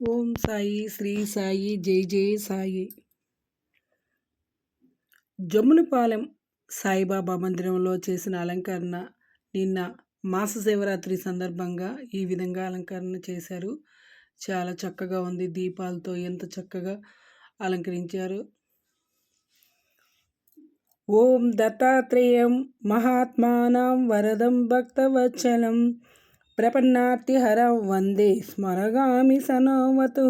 ఓం సాయి శ్రీ సాయి జై జై సాయి. జమ్ములపాలెం సాయిబాబా మందిరంలో చేసిన అలంకరణ నిన్న మాస శివరాత్రి సందర్భంగా ఈ విధంగా అలంకరణ చేశారు. చాలా చక్కగా ఉంది. దీపాలతో ఎంత చక్కగా అలంకరించారు. ఓం దత్తాత్రేయం మహాత్మానం వరదం భక్తవత్సలం ప్రపన్నార్తిహరం వందే స్మరగామి సనోవతు.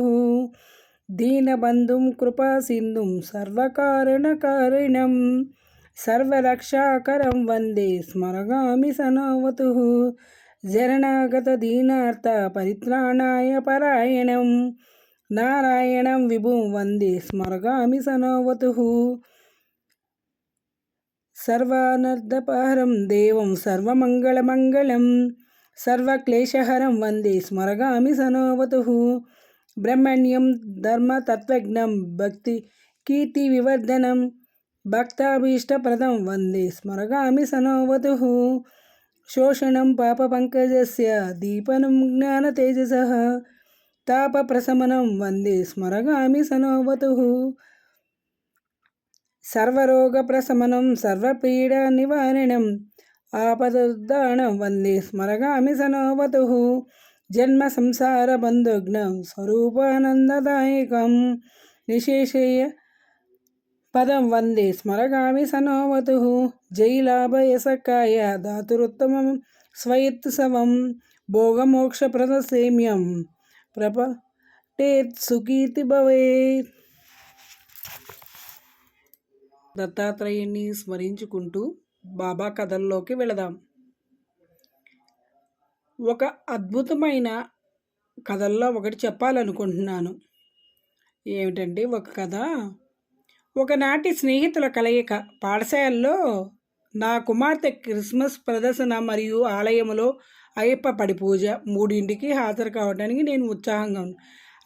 దీనబంధుం కృపాసింధుం సర్వకారణకారిణం సర్వరక్షాకరం వందే స్మరగామి సనోవతు. జరణాగత దీనార్థ పరిత్రాణాయ పరాయణం. నారాయణం విభుం వందే స్మరగామి సనోవతు. సర్వానర్ధపహరం దేవం సర్వమంగళమంగళం సర్వక్లేశహరం వందే స్మరగామి సనోవతు. బ్రహ్మణ్యం ధర్మతత్వజ్ఞం భక్తి కీర్తి వివర్ధనం భక్తాభీష్టప్రదం వందే స్మరగామి సనోవతు. శోషణం పాపపంకజస్య దీపనం జ్ఞానతేజస. తాపప్రశమనం వందే స్మరగామి సనోవతు. సర్వరోగప్రశమనం సర్వపీడ నివారణం ఆపదుద్దానం వందే స్మరగామి సనోవతు. జన్మ సంసార బంధుఘ్నం స్వరూపానందదాయకం. నిశేషేయ పదం వందే స్మరగామి సనోవతు. జైలాభయసకాయ ధాతురుత్తమం స్వయత్సవం. భోగమోక్షప్రదసేమ్యం ప్రపటేత్ సుకీర్తి భవేత్ దత్తాత్రేయుని స్మరించుకుంటూ బాబా కథల్లోకి వెళదాం. ఒక అద్భుతమైన కథల్లో ఒకటి చెప్పాలనుకుంటున్నాను. ఏమిటంటే ఒక కథ? ఒకనాటి స్నేహితుల కలయిక పాఠశాలలో నా కుమార్తె క్రిస్మస్ ప్రదర్శన మరియు ఆలయంలో అయ్యప్ప పడి పూజ మూడింటికి హాజరు కావడానికి నేను ఉత్సాహంగా ఉన్నాను.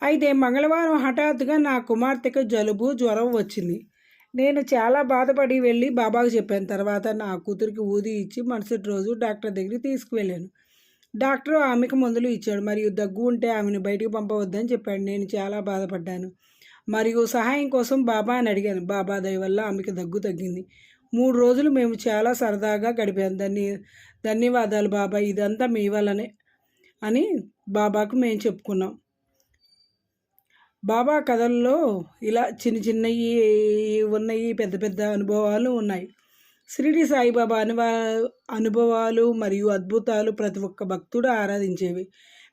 అయితే మంగళవారం హఠాత్తుగా నా కుమార్తెకు జలుబు జ్వరం వచ్చింది. నేను చాలా బాధపడి వెళ్ళి బాబాకు చెప్పాను. తర్వాత నా కూతురికి ఊది ఇచ్చి మరుసటి రోజు డాక్టర్ దగ్గరికి తీసుకువెళ్ళాను. డాక్టర్ ఆమెకు మందులు ఇచ్చాడు. మరియు దగ్గు ఉంటే ఆమెను బయటికి పంపవద్దని చెప్పాడు. నేను చాలా బాధపడ్డాను. మరియు సహాయం కోసం బాబా అని అడిగాను. బాబా దయ వల్ల ఆమెకు దగ్గు తగ్గింది. మూడు రోజులు మేము చాలా సరదాగా గడిపాము ధన్య ధన్యవాదాలు బాబా. ఇదంతా మీ వల్లనే అని బాబాకు మేము చెప్పుకున్నాం. బాబా కథల్లో ఇలా చిన్న చిన్నవి ఉన్నాయి పెద్ద పెద్ద అనుభవాలు ఉన్నాయి. షిరిడి సాయిబాబా అనుభవ అనుభవాలు మరియు అద్భుతాలు ప్రతి ఒక్క భక్తుడు ఆరాధించేవి.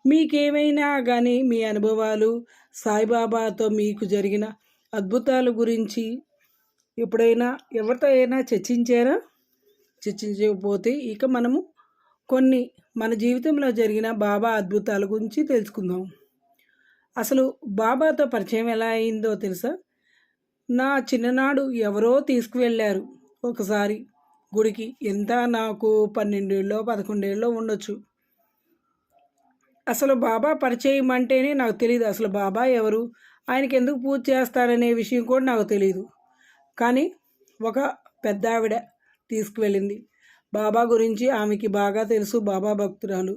మీకేమైనా కానీ మీ అనుభవాలు సాయిబాబాతో మీకు జరిగిన అద్భుతాల గురించి ఎప్పుడైనా ఎవరితో అయినా చర్చించారా? చర్చించకపోతే ఇక మనము కొన్ని మన జీవితంలో జరిగిన బాబా అద్భుతాల గురించి తెలుసుకుందాం. అసలు బాబాతో పరిచయం ఎలా అయిందో తెలుసా? నా చిన్ననాడు ఎవరో తీసుకువెళ్ళారు. ఒకసారి గుడికి ఎంత నాకు పన్నెండేళ్ళలో పదకొండేళ్ళలో ఉండొచ్చు. అసలు బాబా పరిచయం అంటేనే నాకు తెలియదు అసలు బాబా ఎవరు ఆయనకి ఎందుకు పూజ చేస్తారనే విషయం కూడా నాకు తెలియదు కానీ ఒక పెద్ద ఆవిడ తీసుకువెళ్ళింది. బాబా గురించి ఆమెకి బాగా తెలుసు బాబా భక్తురాలు.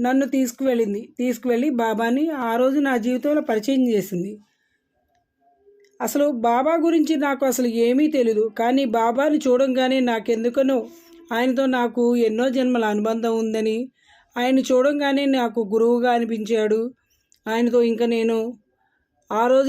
నన్ను తీసుకువెళ్ళింది. తీసుకువెళ్ళి బాబాని ఆ రోజు నా జీవితంలో పరిచయం చేసింది. అసలు బాబా గురించి నాకు అసలు ఏమీ తెలియదు కానీ బాబాని చూడంగానే నాకెందుకనో ఆయనతో నాకు ఎన్నో జన్మల అనుబంధం ఉందని ఆయన చూడంగానే నాకు గురువుగా అనిపించాడు. ఆయనతో ఇంకా నేను ఆ రోజు